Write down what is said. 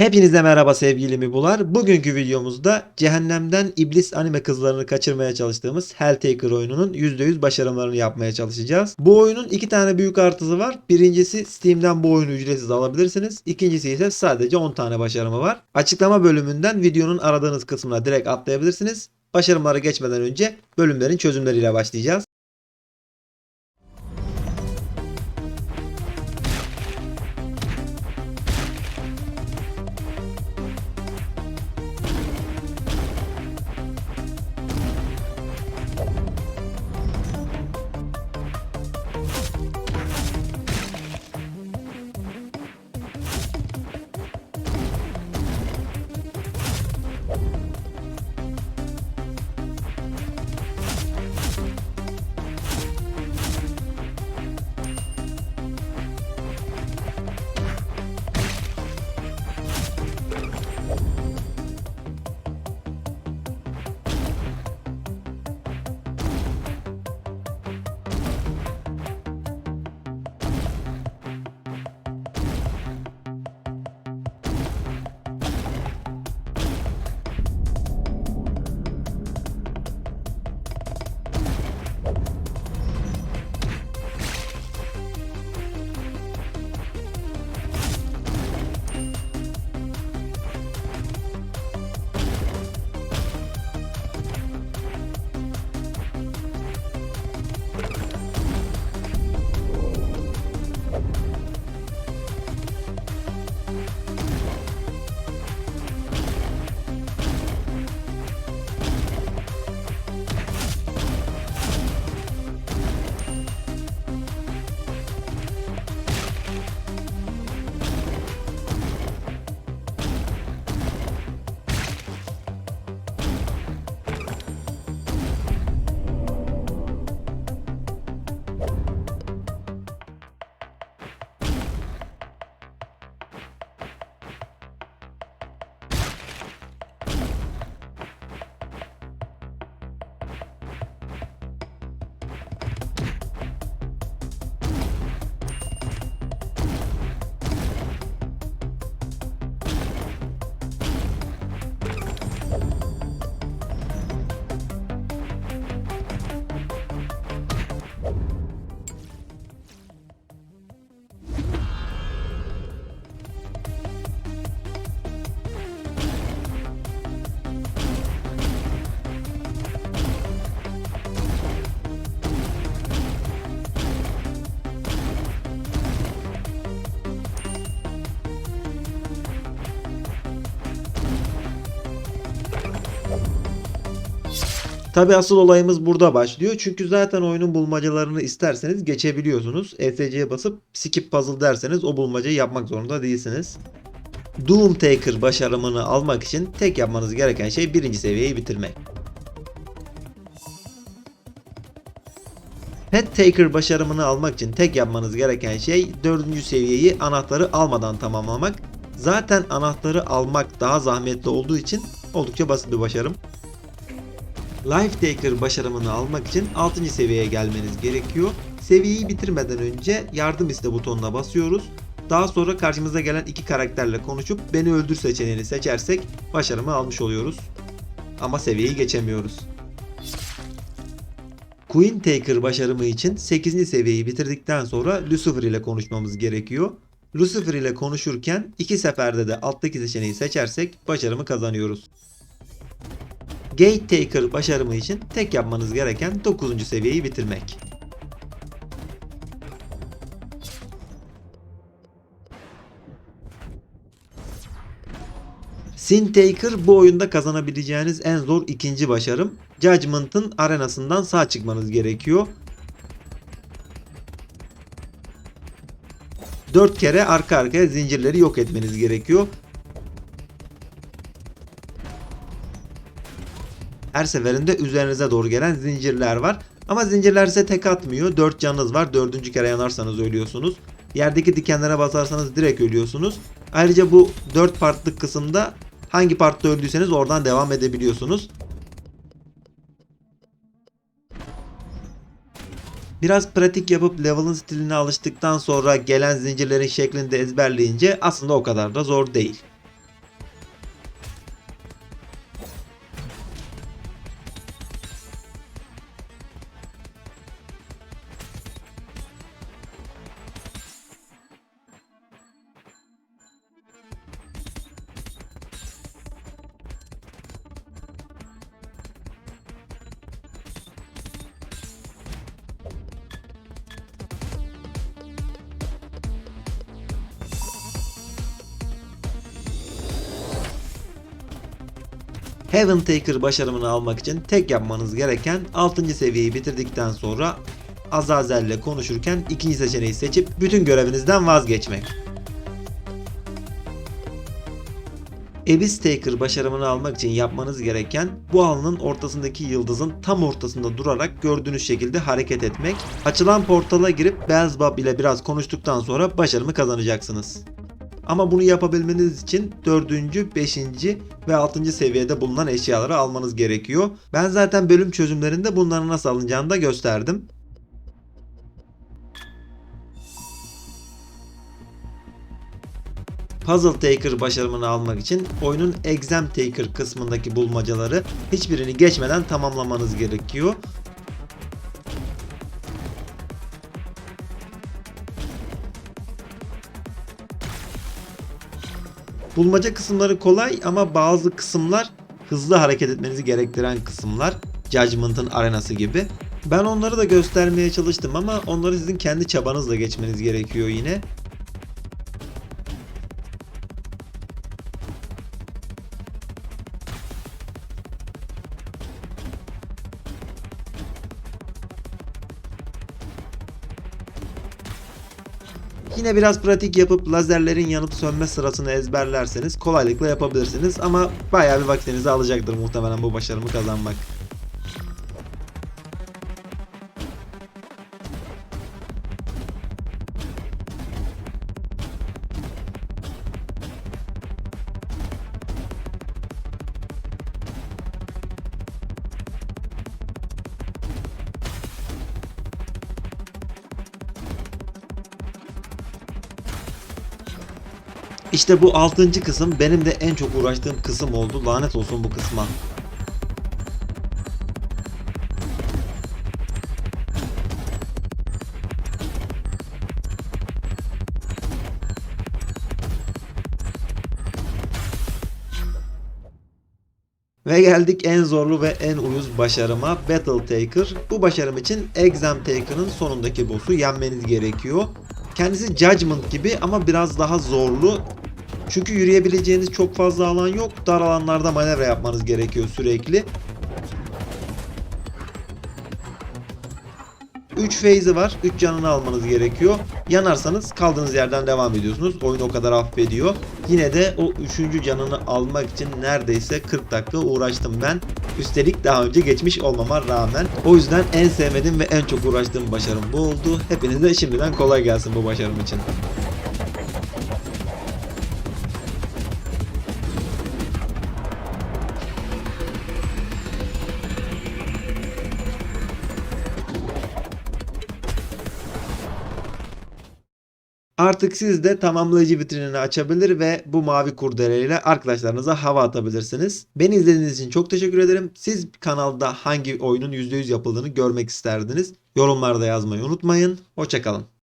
Hepinize merhaba sevgili Mibular. Bugünkü videomuzda cehennemden iblis anime kızlarını kaçırmaya çalıştığımız Helltaker oyununun %100 başarımlarını yapmaya çalışacağız. Bu oyunun iki tane büyük artısı var. Birincisi Steam'den bu oyunu ücretsiz alabilirsiniz. İkincisi ise sadece 10 tane başarımı var. Açıklama bölümünden videonun aradığınız kısmına direkt atlayabilirsiniz. Başarımlara geçmeden önce bölümlerin çözümleriyle başlayacağız. Tabi asıl olayımız burada başlıyor. Çünkü zaten oyunun bulmacalarını isterseniz geçebiliyorsunuz. ESC'ye basıp skip puzzle derseniz o bulmacayı yapmak zorunda değilsiniz. Doom Taker başarımını almak için tek yapmanız gereken şey birinci seviyeyi bitirmek. Pet Taker başarımını almak için tek yapmanız gereken şey dördüncü seviyeyi anahtarı almadan tamamlamak. Zaten anahtarı almak daha zahmetli olduğu için oldukça basit bir başarım. Life Taker başarımını almak için 6. seviyeye gelmeniz gerekiyor. Seviyeyi bitirmeden önce yardım iste butonuna basıyoruz. Daha sonra karşımıza gelen iki karakterle konuşup beni öldür seçeneğini seçersek başarımı almış oluyoruz. Ama seviyeyi geçemiyoruz. Queen Taker başarımı için 8. seviyeyi bitirdikten sonra Lucifer ile konuşmamız gerekiyor. Lucifer ile konuşurken iki seferde de alttaki seçeneği seçersek başarımı kazanıyoruz. Gate Taker başarımı için tek yapmanız gereken 9. seviyeyi bitirmek. Sin Taker bu oyunda kazanabileceğiniz en zor ikinci başarım. Judgment'ın arenasından sağ çıkmanız gerekiyor. 4 kere arka arkaya zincirleri yok etmeniz gerekiyor. Her seferinde üzerinize doğru gelen zincirler var. Ama zincirler size tek atmıyor. 4 canınız var. 4. kere yanarsanız ölüyorsunuz. Yerdeki dikenlere basarsanız direkt ölüyorsunuz. Ayrıca bu 4 partlık kısımda hangi partta öldüyseniz oradan devam edebiliyorsunuz. Biraz pratik yapıp level'ın stiline alıştıktan sonra gelen zincirlerin şeklini de ezberleyince aslında o kadar da zor değil. Heaven Taker başarımını almak için tek yapmanız gereken 6. seviyeyi bitirdikten sonra Azazel ile konuşurken ikinci seçeneği seçip bütün görevinizden vazgeçmek. Abyss Taker başarımını almak için yapmanız gereken bu halının ortasındaki yıldızın tam ortasında durarak gördüğünüz şekilde hareket etmek. Açılan portala girip Beelzebub ile biraz konuştuktan sonra başarımı kazanacaksınız. Ama bunu yapabilmeniz için 4. 5. ve 6. seviyede bulunan eşyaları almanız gerekiyor. Ben zaten bölüm çözümlerinde bunların nasıl alınacağını da gösterdim. Puzzle Taker başarımını almak için oyunun Exam Taker kısmındaki bulmacaları hiçbirini geçmeden tamamlamanız gerekiyor. Bulmaca kısımları kolay ama bazı kısımlar hızlı hareket etmenizi gerektiren kısımlar. Judgment'ın arenası gibi. Ben onları da göstermeye çalıştım ama onları sizin kendi çabanızla geçmeniz gerekiyor yine. Yine biraz pratik yapıp lazerlerin yanıp sönme sırasını ezberlerseniz kolaylıkla yapabilirsiniz ama bayağı bir vaktinizi alacaktır muhtemelen bu başarımı kazanmak. İşte bu 6. kısım benim de en çok uğraştığım kısım oldu. Lanet olsun bu kısma. Ve geldik en zorlu ve en uyuz başarıma Battle Taker. Bu başarım için Exam Taker'ın sonundaki boss'u yenmeniz gerekiyor. Kendisi Judgment gibi ama biraz daha zorlu. Çünkü yürüyebileceğiniz çok fazla alan yok. Dar alanlarda manevra yapmanız gerekiyor sürekli. 3 phase'i var. 3 canını almanız gerekiyor. Yanarsanız kaldığınız yerden devam ediyorsunuz. Oyun o kadar affediyor. Yine de o 3. canını almak için neredeyse 40 dakika uğraştım ben. Üstelik daha önce geçmiş olmama rağmen. O yüzden en sevmediğim ve en çok uğraştığım başarım bu oldu. Hepinize şimdiden kolay gelsin bu başarım için. Artık siz de tamamlayıcı vitrinini açabilir ve bu mavi kurdeleyle arkadaşlarınıza hava atabilirsiniz. Beni izlediğiniz için çok teşekkür ederim. Siz kanalda hangi oyunun %100 yapıldığını görmek isterdiniz? Yorumlarda yazmayı unutmayın. Hoşçakalın.